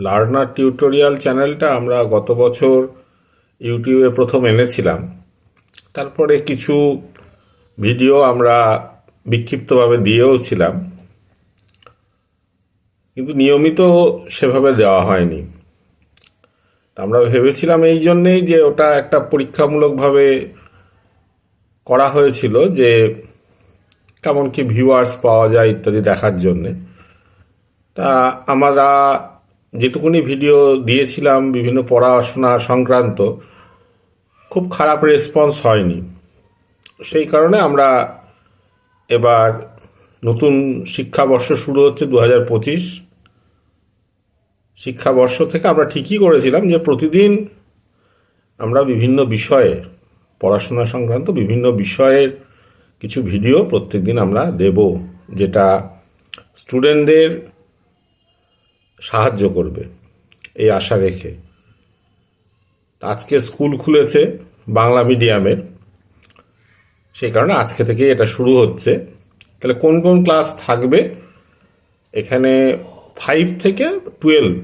Learner tutorial চ্যানেলটা আমরা গত বছর ইউটিউবে প্রথম এনেছিলাম। তারপরে কিছু ভিডিও আমরা বিক্ষিপ্তভাবে দিয়েও ছিলাম। কিন্তু নিয়মিত সেভাবে দেওয়া হয়নি। আমরা ভেবেছিলাম এই জন্যেই যে ওটা একটা পরীক্ষামূলকভাবে করা হয়েছিল যে কেমন কি ভিউয়ার্স পাওয়া যায় ইত্যাদি দেখার জন্যে। তা আমরা যেটুকুনি ভিডিও দিয়েছিলাম, বিভিন্ন পড়াশোনা সংক্রান্ত, খুব খারাপ রেসপন্স হয়নি। সেই কারণে আমরা এবার নতুন শিক্ষাবর্ষ শুরু হচ্ছে দু হাজার পঁচিশ। শিক্ষাবর্ষ থেকে আমরা ঠিকই করেছিলাম যে প্রতিদিন আমরা বিভিন্ন বিষয়ে, পড়াশোনা সংক্রান্ত বিভিন্ন বিষয়ের কিছু ভিডিও প্রত্যেকদিন আমরা দেব, যেটা স্টুডেন্টদের সাহায্য করবে এই আশা রেখে। আজকে স্কুল খুলেছে বাংলা মিডিয়ামের। সেই কারণে আজকে থেকে এটা শুরু হচ্ছে। তাহলে কোন কোন ক্লাস থাকবে? এখানে ফাইভ থেকে টুয়েলভ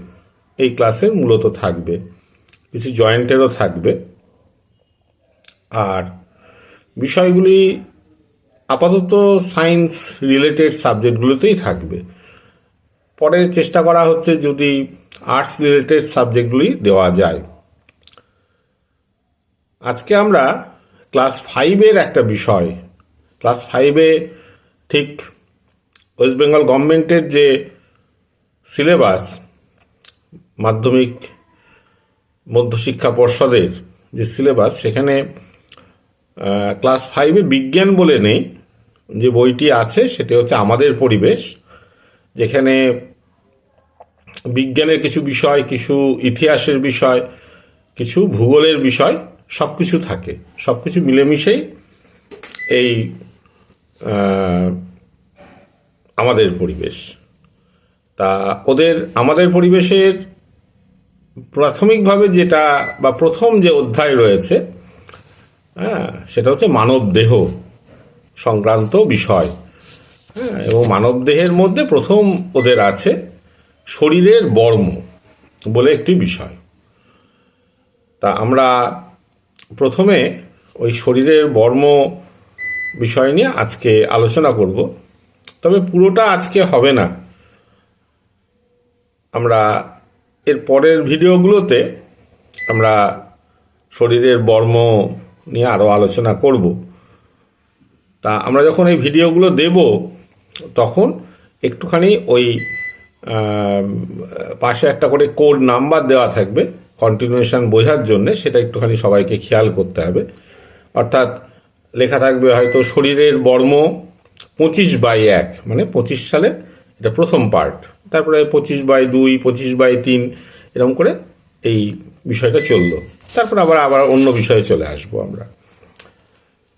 এই ক্লাসে মূলত থাকবে। কিছু জয়েন্টেরও থাকবে। আর বিষয়গুলি আপাতত সায়েন্স রিলেটেড সাবজেক্টগুলোতেই থাকবে। পরে চেষ্টা করা হচ্ছে যদি আর্টস রিলেটেড সাবজেক্টগুলি দেওয়া যায়। আজকে আমরা ক্লাস ফাইভের একটা বিষয় ক্লাস ফাইভে ঠিক ওয়েস্ট বেঙ্গল গভর্নমেন্টের যে সিলেবাস মাধ্যমিক মধ্যশিক্ষা পর্ষদের যে সিলেবাস সেখানে ক্লাস ফাইভে বিজ্ঞান বলে নেই, যে বইটি আছে সেটি হচ্ছে আমাদের পরিবেশ। যেখানে বিজ্ঞানের কিছু বিষয়, কিছু ইতিহাসের বিষয়, কিছু ভূগোলের বিষয় সব কিছু থাকে। সব কিছু মিলেমিশেই এই আমাদের পরিবেশ। তা ওদের, আমাদের পরিবেশের প্রাথমিকভাবে যেটা বা প্রথম যে অধ্যায় রয়েছে হ্যাঁ সেটা হচ্ছে মানব দেহ সংক্রান্ত বিষয়। হ্যাঁ এবং মানব দেহের মধ্যে প্রথম ওদের আছে শরীরের বর্ম বলে একটি বিষয়। তা আমরা প্রথমে ওই শরীরের বর্ম বিষয় নিয়ে আজকে আলোচনা করব। তবে পুরোটা আজকে হবে না। আমরা এর পরের ভিডিওগুলোতে আমরা শরীরের বর্ম নিয়ে আরও আলোচনা করব। তা আমরা যখন এই ভিডিওগুলো দেব তখন একটুখানি ওই পাশে একটা করে কোড নাম্বার দেওয়া থাকবে কন্টিনিউশন বোঝার জন্য, সেটা একটুখানি সবাইকে খেয়াল করতে হবে। অর্থাৎ লেখা থাকবে হয়তো শরীরের বর্ম পঁচিশ বাই এক মানে পঁচিশ সালে এটা প্রথম পার্ট তারপরে পঁচিশ বাই দুই, পঁচিশ বাই তিন, এরকম করে এই বিষয়টা চলল। তারপর আবার আবার অন্য বিষয়ে চলে আসব আমরা।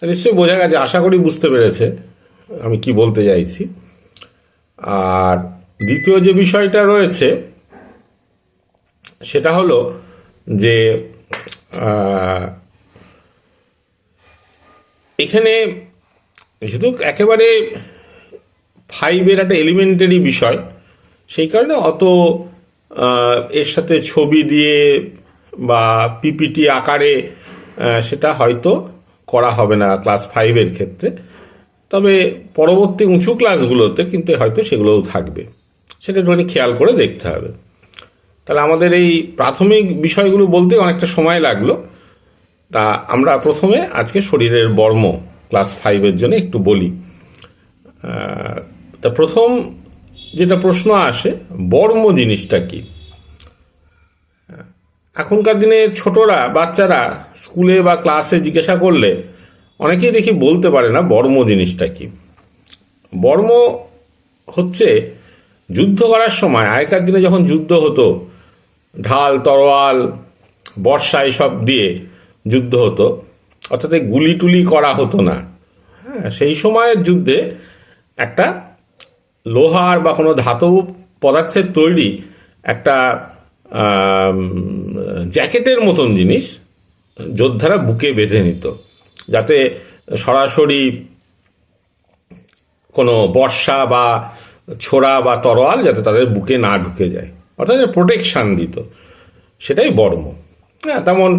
নিশ্চয়ই বোঝা গেছে, আশা করি বুঝতে পেরেছে। আমি কি বলতে চাইছি? আর দ্বিতীয় যে বিষয়টা রয়েছে, সেটা হলো যে এখানে যেহেতু একেবারে ফাইভের একটা এলিমেন্টারি বিষয়, সেই কারণে অত এর সাথে ছবি দিয়ে বা পিপিটি আকারে সেটা হয়তো করা হবে না ক্লাস ফাইভের ক্ষেত্রে। তবে পরবর্তী উঁচু ক্লাসগুলোতে কিন্তু হয়তো সেগুলোও থাকবে। সেটা একটুখানি খেয়াল করে দেখতে হবে। তাহলে আমাদের এই প্রাথমিক বিষয়গুলো বলতে অনেকটা সময় লাগল। তা আমরা প্রথমে আজকে শরীরের বর্ম ক্লাস ফাইভের জন্য একটু বলি। তা প্রথম যেটা প্রশ্ন আসে, বর্ম জিনিসটা কি? এখনকার দিনে ছোটরা, বাচ্চারা স্কুলে বা ক্লাসে জিজ্ঞাসা করলে অনেকেই দেখি বলতে পারে না বর্ম জিনিসটা কি। বর্ম হচ্ছে যুদ্ধ করার সময়, আগেকার দিনে যখন যুদ্ধ হতো, ঢাল, তরোয়াল, বর্ষা এসব দিয়ে যুদ্ধ হতো, অর্থাৎ গুলি টুলি করা হতো না। হ্যাঁ সেই সময়ের যুদ্ধে একটা লোহার বা কোনো ধাতব পদার্থের তৈরি একটা জ্যাকেটের মতন জিনিস যোদ্ধারা বুকে বেঁধে নিত। যাতে সরাসরি কোনো বর্ষা বা ছোড়া বা তরোয়াল যাতে তাদের বুকে না ঢুকে যায়। অর্থাৎ প্রোটেকশান দিত। সেটাই বর্ম। হ্যাঁ তেমন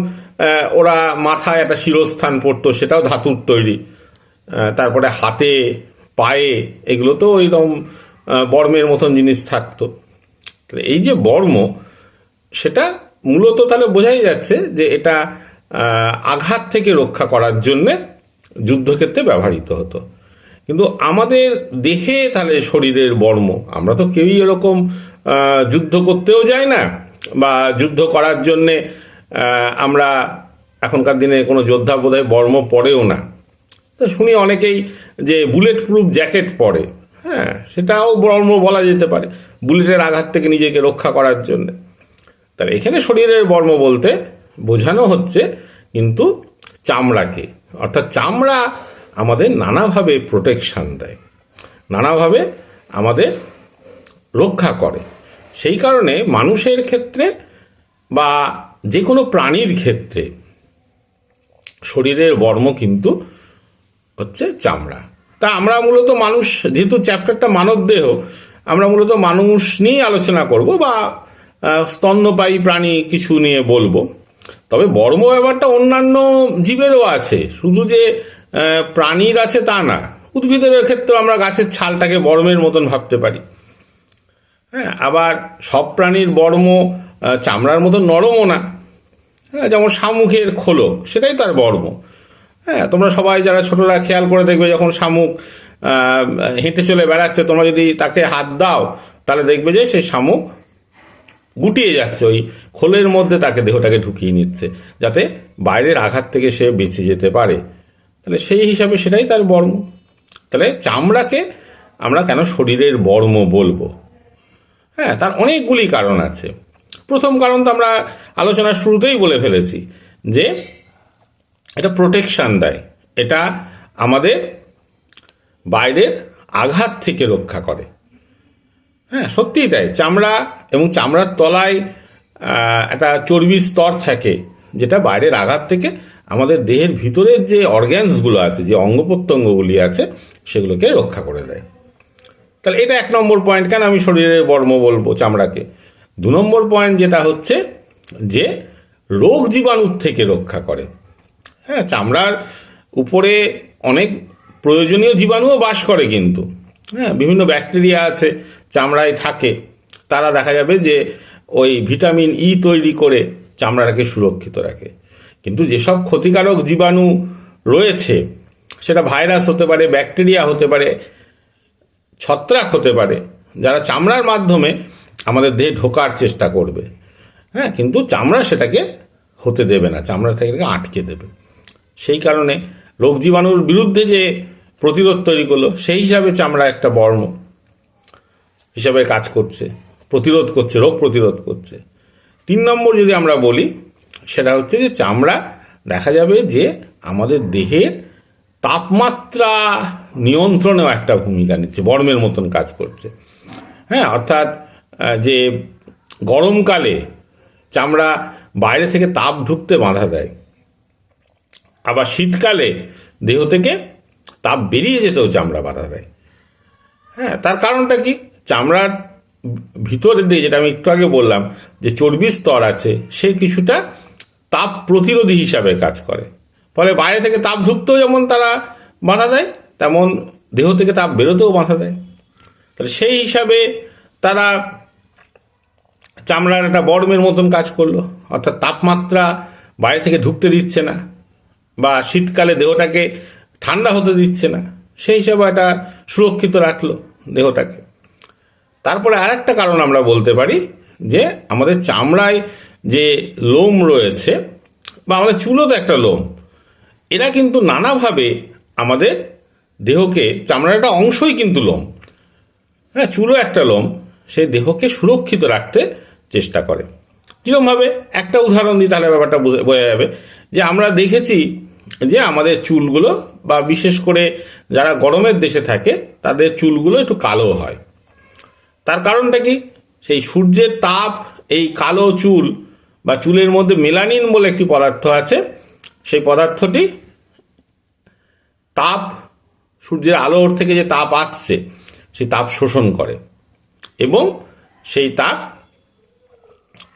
ওরা মাথায় একটা শিরস্থান পরতো, সেটাও ধাতুর তৈরি। তারপরে হাতে, পায়ে এগুলো তো ওইরকম বর্মের মতন জিনিস থাকতো। এই যে বর্ম, সেটা মূলত তাহলে বোঝাই যাচ্ছে যে এটা আঘাত থেকে রক্ষা করার জন্যে যুদ্ধক্ষেত্রে ব্যবহৃত হতো। কিন্তু আমাদের দেহে তাহলে শরীরের বর্ম, আমরা তো কেউই এরকম যুদ্ধ করতেও যাই না, বা যুদ্ধ করার জন্যে আমরা এখনকার দিনে কোনো যোদ্ধা বোধহয় বর্ম পরেও না। তো শুনি অনেকেই যে বুলেট প্রুফ জ্যাকেট পরে হ্যাঁ সেটাও বর্ম বলা যেতে পারে, বুলেটের আঘাত থেকে নিজেকে রক্ষা করার জন্য। তাহলে এখানে শরীরের বর্ম বলতে বোঝানো হচ্ছে কিন্তু চামড়াকে। অর্থাৎ চামড়া আমাদের নানাভাবে প্রোটেকশন দেয়, নানাভাবে আমাদের রক্ষা করে। সেই কারণে মানুষের ক্ষেত্রে বা যে কোনো প্রাণীর ক্ষেত্রে শরীরের বর্ম কিন্তু হচ্ছে চামড়া। তা আমরা মূলত মানুষ, যেহেতু চ্যাপ্টারটা মানব দেহ আমরা মূলত মানুষ নিয়েই আলোচনা করব বা স্তন্যপায়ী প্রাণী কিছু নিয়ে বলব। তবে বর্ম ব্যাপারটা অন্যান্য জীবেরও আছে। শুধু যে প্রাণীর আছে তা না উদ্ভিদের ক্ষেত্রে আমরা গাছের ছালটাকে বর্মের মতন ভাবতে পারি। হ্যাঁ আবার সব প্রাণীর বর্ম চামড়ার মতো নরমও না। হ্যাঁ যেমন শামুকের খোলক সেটাই তার বর্ম হ্যাঁ তোমরা সবাই যারা ছোটরা খেয়াল করে দেখবে যখন শামুক হেঁটে চলে বেড়াচ্ছে, তোমরা যদি তাকে হাত দাও, তাহলে দেখবে যে সে শামুক গুটিয়ে যাচ্ছে, ওই খোলের মধ্যে তাকে দেহটাকে ঢুকিয়ে নিচ্ছে, যাতে বাইরের আঘাত থেকে সে বেঁচে যেতে পারে। তাহলে সেই হিসাবে সেটাই তার বর্ম। তাহলে চামড়াকে আমরা কেন শরীরের বর্ম বলব? হ্যাঁ তার অনেকগুলি কারণ আছে। প্রথম কারণ তো আমরা আলোচনার শুরুতেই বলে ফেলেছি যে এটা প্রোটেকশন দেয়। এটা আমাদের বাইরের আঘাত থেকে রক্ষা করে। হ্যাঁ সত্যিই তাই। চামড়া এবং চামড়ার তলায় একটা চর্বির স্তর থাকে, যেটা বাইরের আঘাত থেকে আমাদের দেহের ভিতরের যে অর্গ্যানসগুলো আছে, যে অঙ্গ প্রত্যঙ্গগুলি আছে, সেগুলোকে রক্ষা করে দেয়। তাহলে এটা এক নম্বর পয়েন্ট। কেন আমি শরীরের বর্ম বলব চামড়াকে? দু নম্বর পয়েন্ট যেটা হচ্ছে যে রোগ জীবাণুর থেকে রক্ষা করে। হ্যাঁ চামড়ার উপরে অনেক প্রয়োজনীয় জীবাণুও বাস করে কিন্তু। হ্যাঁ বিভিন্ন ব্যাকটেরিয়া আছে চামড়ায় থাকে, তারা দেখা যাবে যে ওই ভিটামিন ই তৈরি করে চামড়াটাকে সুরক্ষিত রাখে। কিন্তু যেসব ক্ষতিকারক জীবাণু রয়েছে, সেটা ভাইরাস হতে পারে, ব্যাকটেরিয়া হতে পারে, ছত্রাক হতে পারে, যারা চামড়ার মাধ্যমে আমাদের দেহে ঢোকার চেষ্টা করবে হ্যাঁ কিন্তু চামড়া সেটাকে হতে দেবে না, চামড়া থেকে আটকে দেবে। সেই কারণে রোগ জীবাণুর বিরুদ্ধে যে প্রতিরোধ তৈরি করল, সেই হিসাবে চামড়া একটা বর্ম হিসাবে কাজ করছে, প্রতিরোধ করছে, রোগ প্রতিরোধ করছে। তিন নম্বর যদি আমরা বলি, সেটা হচ্ছে যে চামড়া, দেখা যাবে যে আমাদের দেহের তাপমাত্রা নিয়ন্ত্রণেও একটা ভূমিকা নিচ্ছে, বর্মের মতন কাজ করছে। হ্যাঁ অর্থাৎ যে গরমকালে চামড়া বাইরে থেকে তাপ ঢুকতে বাধা দেয়, আবার শীতকালে দেহ থেকে তাপ বেরিয়ে যেতেও চামড়া বাধা দেয়। হ্যাঁ তার কারণটা কি? চামড়ার ভিতরে দিয়ে, যেটা আমি একটু আগে বললাম, যে চর্বির স্তর আছে, সে কিছুটা তাপ প্রতিরোধী হিসাবে কাজ করে। ফলে বাইরে থেকে তাপ ঢুকতেও যেমন তারা বাধা দেয়, তেমন দেহ থেকে তাপ বেরোতেও বাধা দেয়। তাহলে সেই হিসাবে তারা চামড়ার একটা বর্মের মতন কাজ করল। অর্থাৎ তাপমাত্রা বাইরে থেকে ঢুকতে দিচ্ছে না, বা শীতকালে দেহটাকে ঠান্ডা হতে দিচ্ছে না। সেই হিসাবে একটা সুরক্ষিত রাখল দেহটাকে। তারপরে আরেকটা কারণ আমরা বলতে পারি যে আমাদের চামড়ায় যে লোম রয়েছে বা আমাদের চুলও তো একটা লোম, এরা কিন্তু নানাভাবে আমাদের দেহকে চামড়ার একটা অংশই কিন্তু লোম। হ্যাঁ চুলও একটা লোম, সে দেহকে সুরক্ষিত রাখতে চেষ্টা করে। কীরকমভাবে একটা উদাহরণ দিই তাহলে ব্যাপারটা বোঝা যাবে যে আমরা দেখেছি যে আমাদের চুলগুলো বা বিশেষ করে যারা গরমের দেশে থাকে, তাদের চুলগুলো একটু কালো হয়। তার কারণটা কি? সেই সূর্যের তাপ, এই কালো চুল বা চুলের মধ্যে মেলানিন বলে একটি পদার্থ আছে, সেই পদার্থটি তাপ, সূর্যের আলোর থেকে যে তাপ আসছে, সেই তাপ শোষণ করে এবং সেই তাপ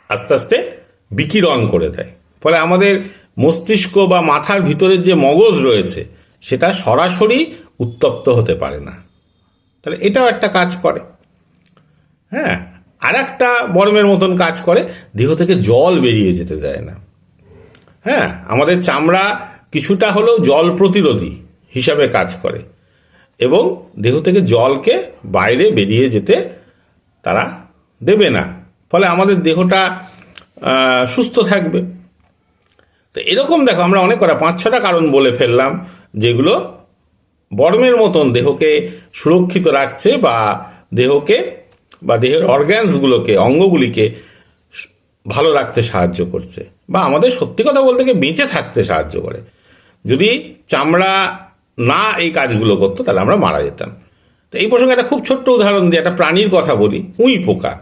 আস্তে আস্তে বিকিরণ করে দেয়। ফলে আমাদের মস্তিষ্ক বা মাথার ভিতরের যে মগজ রয়েছে, সেটা সরাসরি উত্তপ্ত হতে পারে না। তাহলে এটাও একটা কাজ করে। হ্যাঁ আর একটা বর্মের মতন কাজ করে, দেহ থেকে জল বেরিয়ে যেতে দেয় না। হ্যাঁ আমাদের চামড়া কিছুটা হলেও জল প্রতিরোধী হিসাবে কাজ করে এবং দেহ থেকে জলকে বাইরে বেরিয়ে যেতে তারা দেবে না। ফলে আমাদের দেহটা সুস্থ থাকবে। তো এরকম দেখো, আমরা অনেক কটা, পাঁচ, ছটা কারণ বলে ফেললাম, যেগুলো বর্মের মতন দেহকে সুরক্ষিত রাখছে বা দেহকে বা দেহের অর্গ্যানসগুলোকে অঙ্গগুলিকে ভালো রাখতে সাহায্য করছে বা আমাদের সত্যি কথা বলতে গিয়ে বেঁচে থাকতে সাহায্য করে। যদি চামড়া না এই কাজগুলো করতো, তাহলে আমরা মারা যেতাম। তো এই প্রসঙ্গে একটা খুব ছোট্ট উদাহরণ দিয়ে একটা প্রাণীর কথা বলি, উঁই পোকা।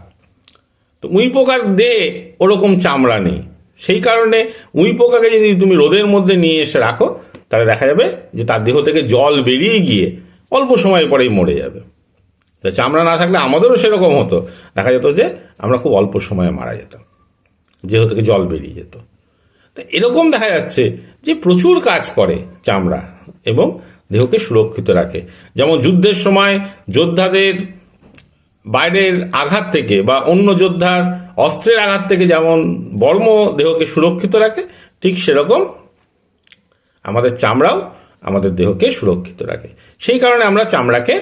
তো উঁই পোকার দেহে ওরকম চামড়া নেই। সেই কারণে উঁই পোকাকে যদি তুমি রোদের মধ্যে নিয়ে এসে রাখো, তাহলে দেখা যাবে যে তার দেহ থেকে জল বেরিয়ে গিয়ে অল্প সময় পরেই মরে যাবে। তো চামড়া না থাকলে আমাদেরও সেরকম হতো। দেখা যেত যে আমরা খুব অল্প সময়ে মারা যেতাম দেহ থেকে জল বেরিয়ে যেত। তো এরকম দেখা যাচ্ছে যে প্রচুর কাজ করে চামড়া এবং দেহকে সুরক্ষিত রাখে। যেমন যুদ্ধের সময় যোদ্ধাদের বাইরের আঘাত থেকে বা অন্য যোদ্ধার অস্ত্রের আঘাত থেকে যেমন বর্ম দেহকে সুরক্ষিত রাখে, ঠিক সেরকম আমাদের চামড়াও আমাদের দেহকে সুরক্ষিত রাখে। সেই কারণে আমরা চামড়াকে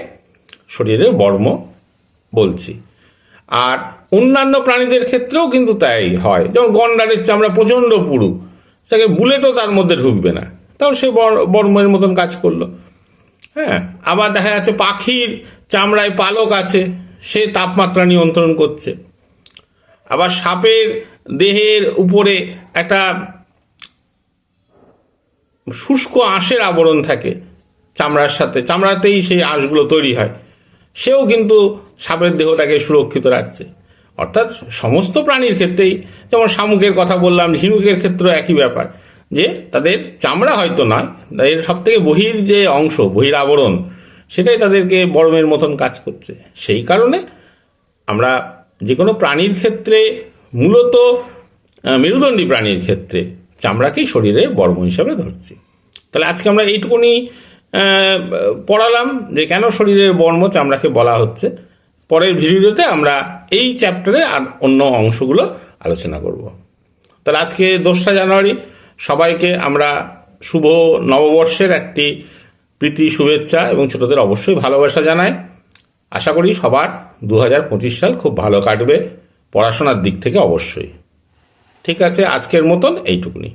শরীরের বর্ম বলছি। আর অন্যান্য প্রাণীদের ক্ষেত্রেও কিন্তু তাই হয়। যেমন গন্ডারের চামড়া প্রচণ্ড পুরু, সেটাকে বুলেটও তার মধ্যে ঢুকবে না। তাও সে বর- বর্মের মতন কাজ করল। হ্যাঁ আবার দেখা যাচ্ছে পাখির চামড়ায় পালক আছে, সে তাপমাত্রা নিয়ন্ত্রণ করছে। আবার সাপের দেহের উপরে একটা শুষ্ক আঁশের আবরণ থাকে চামড়ার সাথে। চামড়াতেই সেই আঁশগুলো তৈরি হয়। সেও কিন্তু সাপের দেহটাকে সুরক্ষিত রাখছে। অর্থাৎ সমস্ত প্রাণীর ক্ষেত্রেই, যেমন শামুকের কথা বললাম, ঝিনুকের ক্ষেত্রেও একই ব্যাপার, যে তাদের চামড়া হয়তো নয়, এর সব থেকে বহির যে অংশ, বহির আবরণ, সেটাই তাদেরকে বরমের মতন কাজ করছে। সেই কারণে আমরা যে কোনো প্রাণীর ক্ষেত্রে, মূলত মেরুদণ্ডী প্রাণীর ক্ষেত্রে চামড়াকেই শরীরে বর্ম হিসাবে ধরছি। তাহলে আজকে আমরা এইটুকুনি পড়ালাম যে কেন শরীরের বর্ম চামড়াকে বলা হচ্ছে। পরের ভিডিওতে আমরা এই চ্যাপ্টারে আর অন্য অংশগুলো আলোচনা করব। তাহলে আজকে দোসরা জানুয়ারি, সবাইকে আমরা শুভ নববর্ষের একটি প্রীতি, শুভেচ্ছা এবং ছোটদের অবশ্যই ভালোবাসা জানায় আশা করি সবার দু হাজার পঁচিশ সাল খুব ভালো কাটবে পড়াশোনার দিক থেকে অবশ্যই। ঠিক আছে, আজকের মতন এইটুকুনি।